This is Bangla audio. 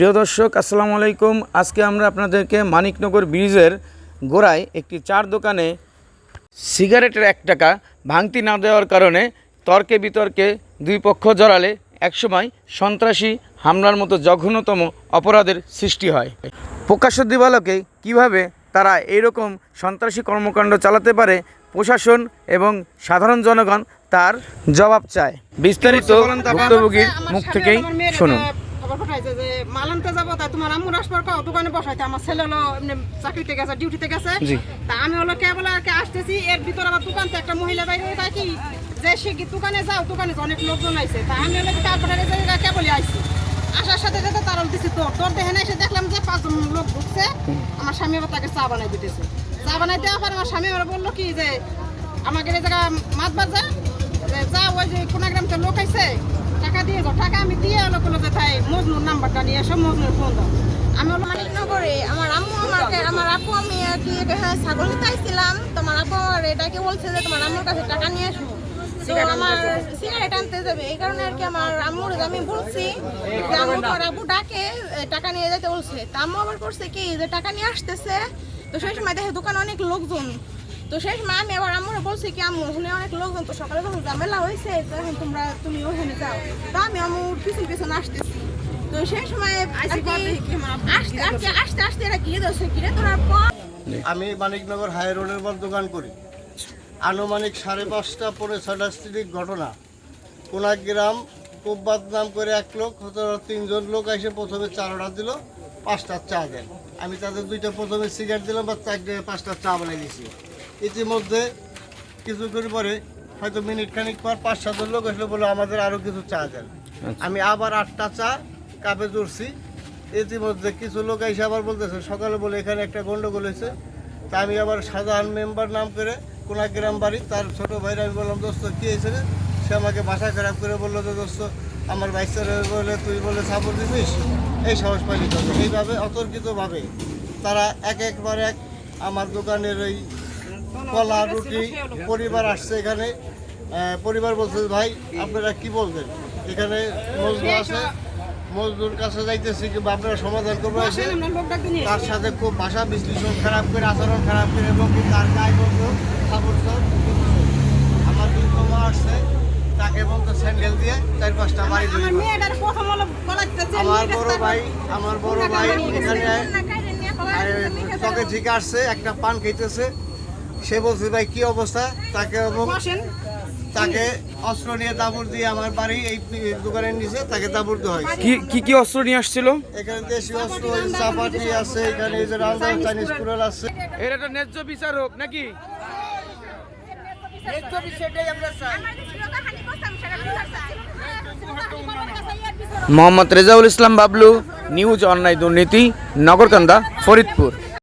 প্রিয় দর্শক আসসালামু আলাইকুম। আজকে আমরা আপনাদেরকে মানিকনগর ব্রিজের গোড়ায় একটি চার দোকানে সিগারেটের এক টাকা ভাঙতি না দেওয়ার কারণে তর্কে বিতর্কে দুই পক্ষ জড়ালে একসময় সন্ত্রাসী হামলার মতো জঘন্যতম অপরাধের সৃষ্টি হয়। প্রকাশ্য দিবালকে কীভাবে তারা এইরকম সন্ত্রাসী কর্মকাণ্ড চালাতে পারে প্রশাসন এবং সাধারণ জনগণ তার জবাব চায়। বিস্তারিত ভুক্তভোগীর মুখ থেকেই শুনুন। পাঠাইছে যে মাল আনতে যাব তাই তোমার আম্মুর আসবার কাও দোকানে বসাইতে। আমার ছেলে হলো এমনি চাকরিতে গেছে ডিউটিতে গেছে। তা আমি হলো কে বলে আর কে আসতেছি এর ভিতর আবার দোকান একটা মহিলা বাইরে হয়ে কি যে সে কি দোকানে যাও দোকানে অনেক লোকজন আইছে। তা আমি হলো তারপরে যে কে বলে আইছি। আসার সাথে সাথে তার দিছি তোর তোর দেখে এসে দেখলাম যে পাঁচজন লোক ঢুকছে। আমার স্বামী আবার তাকে চা বানাই দিতেছে। চা বানাই দেওয়ার পর আমার স্বামী আবার বলল কি যে আমাকে এই জায়গা মাছ বাজা যে যা ওই যে কোনাগ্রাম থেকে লোক আইছে দিয়ে যাও। টাকা আমি দিয়ে এলো কোনো যে মজনুর নাম্বারটা নিয়ে এসো মজনুর ফোন দাও। আমি হলো মানে মানিকনগরে আমার আম্মু আমাকে আমার আপু আমি আর কি এখানে ছাগল নিতে আইছিলাম তোমার আপু আমার এটাকে বলছে যে তোমার আম্মুর কাছে টাকা নিয়ে আসব তো আমার সিগারেট আনতে যাবে। এই কারণে আর কি আমার আম্মুর আমি বলছি যে আম্মু ডাকে টাকা নিয়ে যেতে বলছে। তা আম্মু আবার করছে কি যে টাকা নিয়ে আসতেছে। তো সেই সময় দেখে দোকানে অনেক লোকজন। তো সেই সময় আমি আবার আম্মুরে বলছি কি আম্মু ওখানে অনেক লোকজন তো সকালে যখন ঝামেলা হয়েছে তো এখন তোমরা তুমি ওখানে যাও। তো আমি আম্মুর পিছন পিছন আসতেছি। তো সেই সময় আসতে আসতে এরা ঘিরে ধরছে। ঘিরে ধরার পর আমি মানিকনগর হাই রোডের পর দোকান করি। আনুমানিক সাড়ে পাঁচটা পরে ছটা স্ত্রীর ঘটনা। কোনাক গ্রাম খুব বদনাম করে এক লোক তিনজন লোক এসে প্রথমে চার অর্ডার দিল পাঁচটা চা দেন। আমি তাদের দুইটা প্রথমে সিগারেট দিলাম বা চারটে পাঁচটা চা বানিয়ে দিয়েছি। ইতিমধ্যে কিছুক্ষণ পরে হয়তো মিনিট খানিক পর পাঁচ সাতজন লোক এসে বলে আমাদের আরও কিছু চা দেন। আমি আবার আটটা চা কাপে তুলছি ইতিমধ্যে কিছু লোক এসে আবার বলতেছে সকালে বলে এখানে একটা গন্ডগোল হয়েছে। তা আমি আবার সাধারণ মেম্বার নাম করে কোনা গ্রাম বাড়ি তার ছোট ভাইরা আমি বললাম দোস্ত কী হয়েছে রে? সে আমাকে বাসা খারাপ করে বলল যে দোস্ত আমার বাইসারে বলে তুই বলে সাপোর্ট দিছিস এই সাহস পাইনি এইভাবে অতর্কিতভাবে তারা এক একবার এক আমার দোকানের ওই কলা রুটি পরিবার আসছে এখানে। পরিবার বলছে ভাই আপনারা কি বলবেন? এখানে মজদুর আছে মজদুর কাছে যাইতেছি কিংবা আপনারা সমাধান করব নিয়ে তার সাথে খুব ভাষা বিশ্লেষণ খারাপ করে আচরণ খারাপ করে এবং তার গায়ে বলতো সাপোর্ট আমার দুই মামা আসছে তাকে বলতো স্যান্ডেল দিয়ে চার পাঁচটা বাড়ি আমার বড় ভাই আমার বড় ভাই এখানে তোকে ঠিক আসছে একটা পান খাইতেছে। সে বলছে ভাই কি অবস্থা? তাকে এবং তাকে অস্ত্র নিয়ে দাবুর দিয়ে আমার বাড়ি এই দোকানের নিচে তাকে দাবুর দেওয়া হয় কি কি অস্ত্র নিয়ে আসছিল? এখানে দেশি অস্ত্র চাপাটি আছে এখানে এই যে রান্দার চাইনিজ কুড়াল আছে। এর একটা ন্যায্য বিচার হোক নাকি? মোহাম্মদ রেজাউল ইসলাম বাবলু নিউজ অনলাইন দুর্নীতি নগরকান্দা ফরিদপুর।